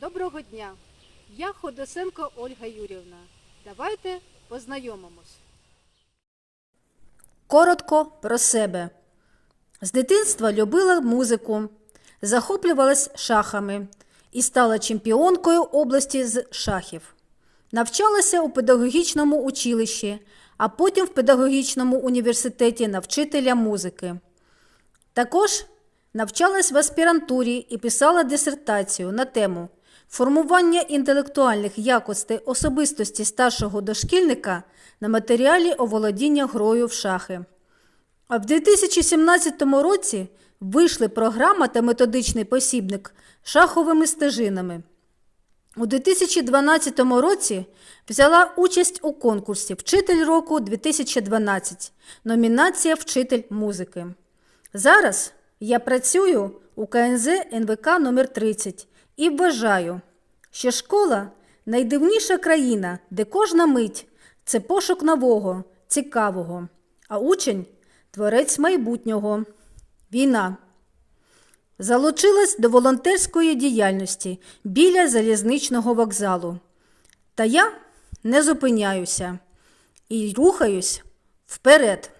Доброго дня! Я Ходосенко Ольга Юрівна. Давайте познайомимось. Коротко про себе. З дитинства любила музику, захоплювалась шахами і стала чемпіонкою області з шахів. Навчалася у педагогічному училищі, а потім в педагогічному університеті на вчителя музики. Також навчалась в аспірантурі і писала дисертацію на тему формування інтелектуальних якостей особистості старшого дошкільника на матеріалі оволодіння грою в шахи. А в 2017 році вийшли програма та методичний посібник шаховими стежинами. У 2012 році взяла участь у конкурсі Вчитель року 2012, номінація Вчитель музики. Зараз я працюю у КНЗ НВК номер 30 і вважаю, що школа найдивніша країна, де кожна мить це пошук нового, цікавого, а учень творець майбутнього. Війна. Залучилась до волонтерської діяльності біля залізничного вокзалу. Та я не зупиняюся і рухаюсь вперед.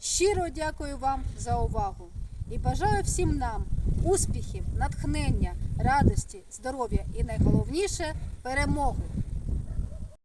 Щиро дякую вам за увагу і бажаю всім нам успіхів, натхнення, радості, здоров'я і найголовніше перемоги.